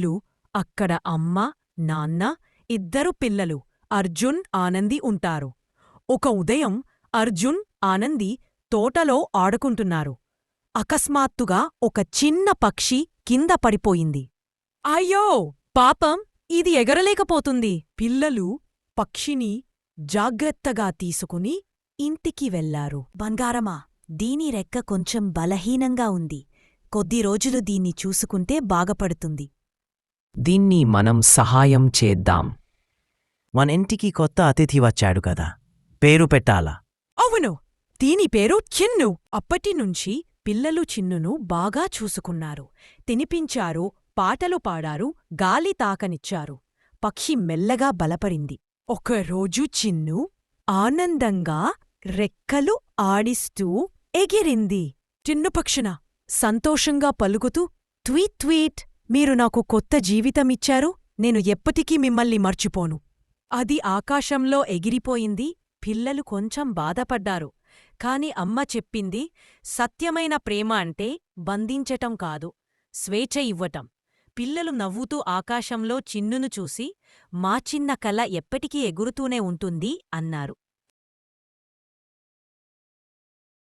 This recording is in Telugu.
ఇల్లు అక్కడ అమ్మ నాన్న ఇద్దరు పిల్లలు అర్జున్ ఆనంది ఉంటారు. ఒక ఉదయం అర్జున్ ఆనంది తోటలో ఆడుకుంటున్నారు. అకస్మాత్తుగా ఒక చిన్న పక్షి కింద పడిపోయింది. అయ్యో! పాపం ఇది ఎగరలేకపోతుంది. పిల్లలు పక్షిని జాగ్రత్తగా తీసుకుని ఇంటికి వెళ్ళారు. బంగారమా దీని రెక్క కొంచెం బలహీనంగా ఉంది. కొద్ది రోజులు దీన్ని చూసుకుంటే బాగపడుతుంది. దీన్ని మనం సహాయం చేద్దాం. మన ఇంటికి కొత్త అతిథి వచ్చాడు కదా. పేరు పెట్టాలా? అవును. దీని పేరు చిన్ను. అప్పటినుంచి పిల్లలు చిన్నును బాగా చూసుకున్నారు. తినిపించారు పాటలు పాడారు గాలి తాకనిచ్చారు. పక్షి మెల్లగా బలపడింది. ఒకరోజు చిన్ను ఆనందంగా రెక్కలు ఆడిస్తూ ఎగిరింది. చిన్ను పక్షున సంతోషంగా పలుకుతూ ట్వీట్ ట్వీట్ మీరు నాకు కొత్త జీవితమిచ్చారు నేను ఎప్పటికీ మిమ్మల్ని మర్చిపోను. అది ఆకాశంలో ఎగిరిపోయింది పిల్లలు కొంచెం బాధపడ్డారు. కాని అమ్మ చెప్పింది సత్యమైన ప్రేమ అంటే బంధించటం కాదు స్వేచ్ఛ ఇవ్వటం. పిల్లలు నవ్వుతూ ఆకాశంలో చిన్నును చూసి మా చిన్న కల ఎప్పటికీ ఎగురుతూనే ఉంటుంది అన్నారు.